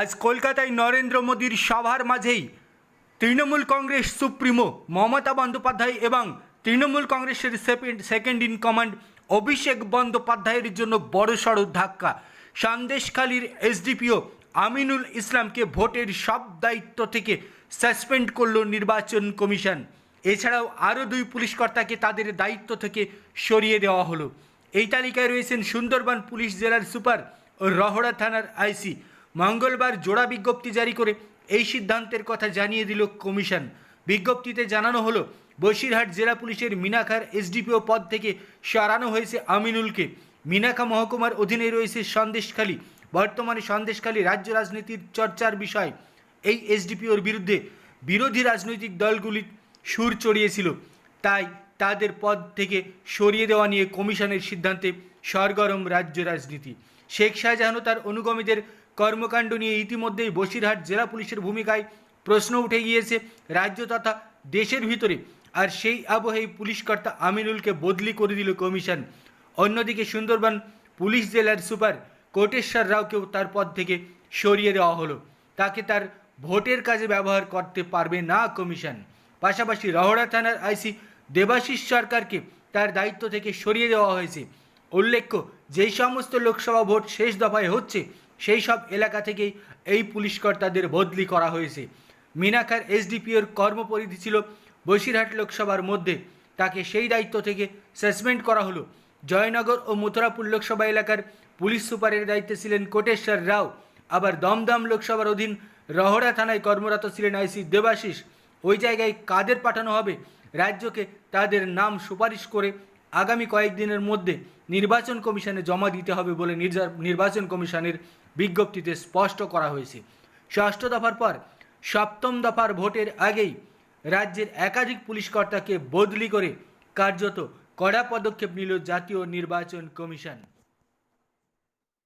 আজ কলকাতায় নরেন্দ্র মোদীর সভার মাঝেই তৃণমূল কংগ্রেস সুপ্রিমো মমতা বন্দ্যোপাধ্যায় এবং তৃণমূল কংগ্রেসের সেকেন্ড ইন কমান্ড অভিষেক বন্দ্যোপাধ্যায়ের জন্য বড়সড় ধাক্কা। সন্দেশখালীর এসডিপিও আমিনুল ইসলামকে ভোটের সব দায়িত্ব থেকে সাসপেন্ড করল নির্বাচন কমিশন। এছাড়াও আরও দুই পুলিশকর্তাকে তাদের দায়িত্ব থেকে সরিয়ে দেওয়া হলো। এই তালিকায় রয়েছেন সুন্দরবন পুলিশ জেলার সুপার রহড়া থানার আইসি। মঙ্গলবার জোড়া বিজ্ঞপ্তি জারি করে এই সিদ্ধান্তের কথা জানিয়ে দিল কমিশন। বিজ্ঞপ্তিতে জানানো হলো, বসিরহাট জেলা পুলিশের মিনাখার এসডিপিও পদ থেকে সরানো হয়েছে আমিনুলকে। মিনাখা মহকুমার অধীনে রয়েছে সন্দেশখালী। বর্তমানে সন্দেশখালী রাজ্য রাজনীতির চর্চার বিষয়। এই এসডিপিওর বিরুদ্ধে বিরোধী রাজনৈতিক দলগুলি সুর চড়িয়েছিল। তাই তাদের পদ থেকে সরিয়ে দেওয়া নিয়ে কমিশনের সিদ্ধান্তে সরগরম রাজ্য রাজনীতি। শেখ শাহজাহান তার অনুগামীদের কর্মকাণ্ড নিয়ে ইতিমধ্যেই বসিরহাট জেলা পুলিশের ভূমিকায় প্রশ্ন উঠে গিয়েছে রাজ্য তথা দেশের ভিতরে। আর সেই আবহেই পুলিশকর্তা আমিনুলকে বদলি করে দিল কমিশন। অন্যদিকে সুন্দরবন পুলিশ জেলার সুপার কোটেশ্বর রাওকেও তার পদ থেকে সরিয়ে দেওয়া হলো। তাকে তার ভোটের কাজে ব্যবহার করতে পারবে না কমিশন। পাশাপাশি রহড়া থানার আইসি দেবাশিস সরকারকে তার দায়িত্ব থেকে সরিয়ে দেওয়া হয়েছে। উল্লেখ্য যেই সমস্ত লোকসভা ভোট শেষ দফায় হচ্ছে, সেই সব এলাকা থেকেই এই পুলিশকর্তাদের বদলি করা হয়েছে। মিনাকার এসডিপিওর কর্মপরিধি ছিল বসিরহাট লোকসভার মধ্যে। তাকে সেই দায়িত্ব থেকে সাসপেন্ড করা হলো। জয়নগর ও মথুরাপুর লোকসভা এলাকার পুলিশ সুপারের দায়িত্বে ছিলেন কোটেশ্বর রাও। আবার দমদম লোকসভার অধীন রহড়া থানায় কর্মরত ছিলেন আইসি দেবাশিস। ওই জায়গায় কাদের পাঠানো হবে, রাজ্যকে তাদের নাম সুপারিশ করে আগামী কয়েকদিনের মধ্যে নির্বাচন কমিশনে জমা দিতে হবে বলে নির্বাচন কমিশনের বিজ্ঞপ্তিতে স্পষ্ট করা হয়েছে। ষষ্ঠ দফার পর সপ্তম দফার ভোটের আগেই রাজ্যের একাধিক পুলিশকর্তাকে বদলি করে কার্যত কড়া পদক্ষেপ নিল জাতীয় নির্বাচন কমিশন।